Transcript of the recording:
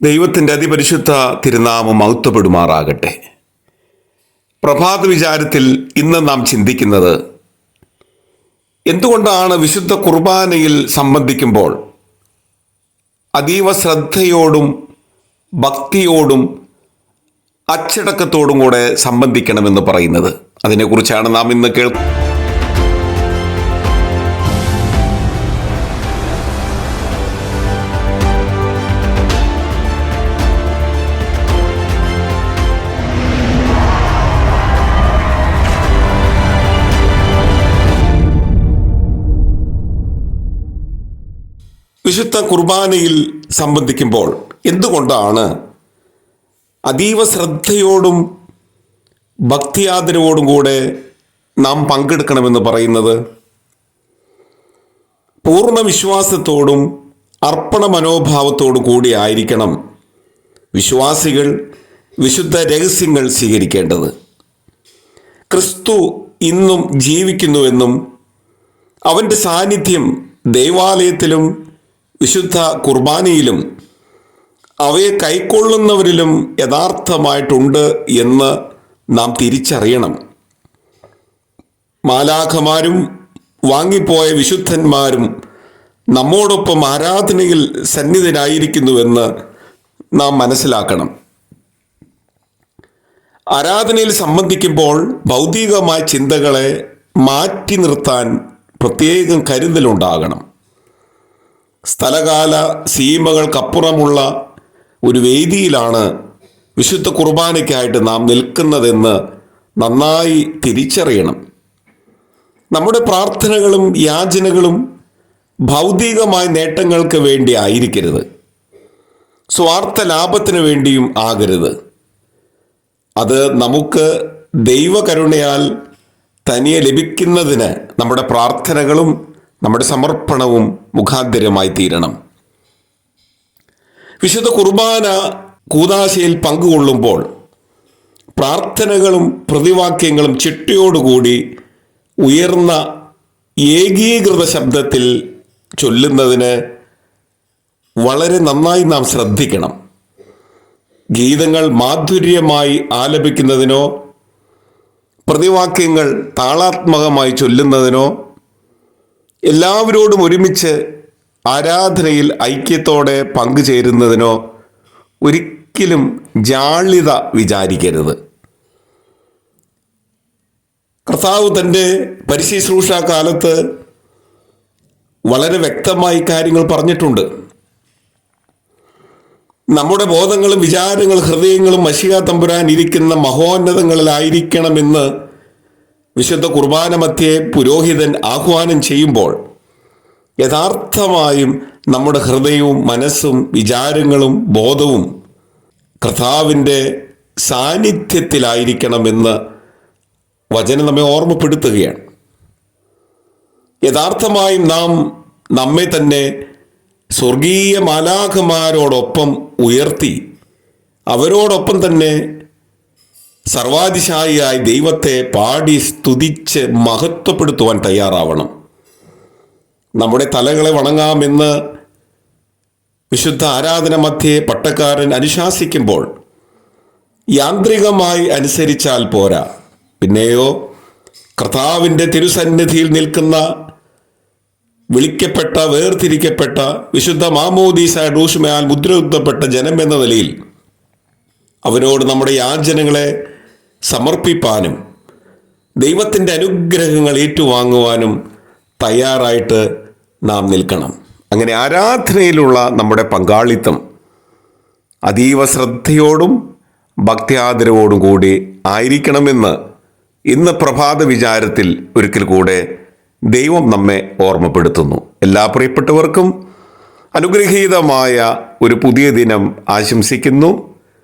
ദൈവത്തിന്റെ അതിപരിശുദ്ധ തിരുനാമം മൗത്തപ്പെടുമാറാകട്ടെ പ്രഭാത വിചാരത്തിൽ ഇന്ന് നാം ചിന്തിക്കുന്നത് എന്തുകൊണ്ടാണ് വിശുദ്ധ കുർബാനയിൽ സംബന്ധിക്കുമ്പോൾ അതീവ ശ്രദ്ധയോടും ഭക്തിയോടും അച്ചടക്കത്തോടും കൂടെ സംബന്ധിക്കണമെന്ന് പറയുന്നത്. അതിനെക്കുറിച്ചാണ് നാം ഇന്ന് കേൾ വിശുദ്ധ കുർബാനയിൽ സംബന്ധിക്കുമ്പോൾ എന്തുകൊണ്ടാണ് അതീവ ശ്രദ്ധയോടും ഭക്തിയാദരവോടും കൂടെ നാം പങ്കെടുക്കണമെന്ന് പറയുന്നത്? പൂർണ വിശ്വാസത്തോടും അർപ്പണ മനോഭാവത്തോടും കൂടി ആയിരിക്കണം വിശ്വാസികൾ വിശുദ്ധ രഹസ്യങ്ങൾ സ്വീകരിക്കേണ്ടത്. ക്രിസ്തു ഇന്നും ജീവിക്കുന്നുവെന്നും അവന്റെ സാന്നിധ്യം ദൈവാലയത്തിലും വിശുദ്ധ കുർബാനയിലും അവയെ കൈക്കൊള്ളുന്നവരിലും യഥാർത്ഥമായിട്ടുണ്ട് എന്ന് നാം തിരിച്ചറിയണം. മാലാഖമാരും വാങ്ങിപ്പോയ വിശുദ്ധന്മാരും നമ്മോടൊപ്പം ആരാധനയിൽ സന്നിധനായിരിക്കുന്നുവെന്ന് നാം മനസ്സിലാക്കണം. ആരാധനയിൽ സംബന്ധിക്കുമ്പോൾ ഭൗതികമായ ചിന്തകളെ മാറ്റി നിർത്താൻ പ്രത്യേകം കരുതലുണ്ടാകണം. സ്ഥലകാല സീമകൾക്കപ്പുറമുള്ള ഒരു വേദിയിലാണ് വിശുദ്ധ കുർബാനയ്ക്കായിട്ട് നാം നിൽക്കുന്നതെന്ന് നന്നായി തിരിച്ചറിയണം. നമ്മുടെ പ്രാർത്ഥനകളും യാചനകളും ഭൗതികമായ നേട്ടങ്ങൾക്ക് വേണ്ടി ആയിരിക്കരുത്. സ്വാർത്ഥ ലാഭത്തിന് വേണ്ടിയും ആകരുത്. അത് നമുക്ക് ദൈവകരുണയാൽ തനിയെ ലഭിക്കുന്നതിന് നമ്മുടെ പ്രാർത്ഥനകളും നമ്മുടെ സമർപ്പണവും മുഖാന്തരമായി തീരണം. വിശുദ്ധ കുർബാന കൂതാശയിൽ പങ്കുകൊള്ളുമ്പോൾ പ്രാർത്ഥനകളും പ്രതിവാക്യങ്ങളും ചിട്ടയോടുകൂടി ഉയർന്ന ഏകീകൃത ശബ്ദത്തിൽ ചൊല്ലുന്നതിന് വളരെ നന്നായി നാം ശ്രദ്ധിക്കണം. ഗീതങ്ങൾ മാധുര്യമായി ആലപിക്കുന്നതിനോ പ്രതിവാക്യങ്ങൾ താളാത്മകമായി ചൊല്ലുന്നതിനോ എല്ലാവരോടും ഒരുമിച്ച് ആരാധനയിൽ ഐക്യത്തോടെ പങ്കുചേരുന്നതിനോ ഒരിക്കലും ജാള്യത വിചാരിക്കരുത്. കർത്താവ് തന്റെ പരിശുശ്രൂഷ കാലത്ത് വളരെ വ്യക്തമായി കാര്യങ്ങൾ പറഞ്ഞിട്ടുണ്ട്. നമ്മുടെ ബോധങ്ങളും വിചാരങ്ങളും ഹൃദയങ്ങളും മഷിക തമ്പുരാൻ ഇരിക്കുന്ന മഹോന്നതങ്ങളിലായിരിക്കണമെന്ന് വിശുദ്ധ കുർബാന മധ്യെ പുരോഹിതൻ ആഹ്വാനം ചെയ്യുമ്പോൾ യഥാർത്ഥമായും നമ്മുടെ ഹൃദയവും മനസ്സും വിചാരങ്ങളും ബോധവും കർത്താവിന്റെ സാന്നിധ്യത്തിലായിരിക്കണമെന്ന് വചനം നമ്മെ ഓർമ്മപ്പെടുത്തുകയാണ്. യഥാർത്ഥമായും നാം നമ്മെ തന്നെ സ്വർഗീയ മാലാഖമാരോടൊപ്പം ഉയർത്തി അവരോടൊപ്പം തന്നെ സർവാതിശായിയായി ദൈവത്തെ പാടി സ്തുതിച്ച് മഹത്വപ്പെടുത്തുവാൻ തയ്യാറാവണം. നമ്മുടെ തലകളെ വണങ്ങാമെന്ന് വിശുദ്ധ ആരാധന മധ്യേ പട്ടക്കാരൻ അനുശാസിക്കുമ്പോൾ യാന്ത്രികമായി അനുസരിച്ചാൽ പോരാ. പിന്നെയോ കർത്താവിന്റെ തിരുസന്നിധിയിൽ നിൽക്കുന്ന വിളിക്കപ്പെട്ട വേർതിരിക്കപ്പെട്ട വിശുദ്ധ മാമോദീസ ഡൂഷ്മയാൽ മുദ്രയുദ്ധപ്പെട്ട ജനം എന്ന നിലയിൽ അവരോട് നമ്മുടെ യാചനകളെ സമർപ്പിപ്പാനും ദൈവത്തിന്റെ അനുഗ്രഹങ്ങൾ ഏറ്റുവാങ്ങുവാനും തയ്യാറായിട്ട് നാം നിൽക്കണം. അങ്ങനെ ആരാധനയിലുള്ള നമ്മുടെ പങ്കാളിത്തം അതീവ ശ്രദ്ധയോടും ഭക്തിയാദരവോടും കൂടി ആയിരിക്കണമെന്ന് ഇന്ന് പ്രഭാത വിചാരത്തിൽ ഒരിക്കൽ കൂടെ ദൈവം നമ്മെ ഓർമ്മപ്പെടുത്തുന്നു. എല്ലാ പ്രിയപ്പെട്ടവർക്കും അനുഗ്രഹീതമായ ഒരു പുതിയ ദിനം ആശംസിക്കുന്നു.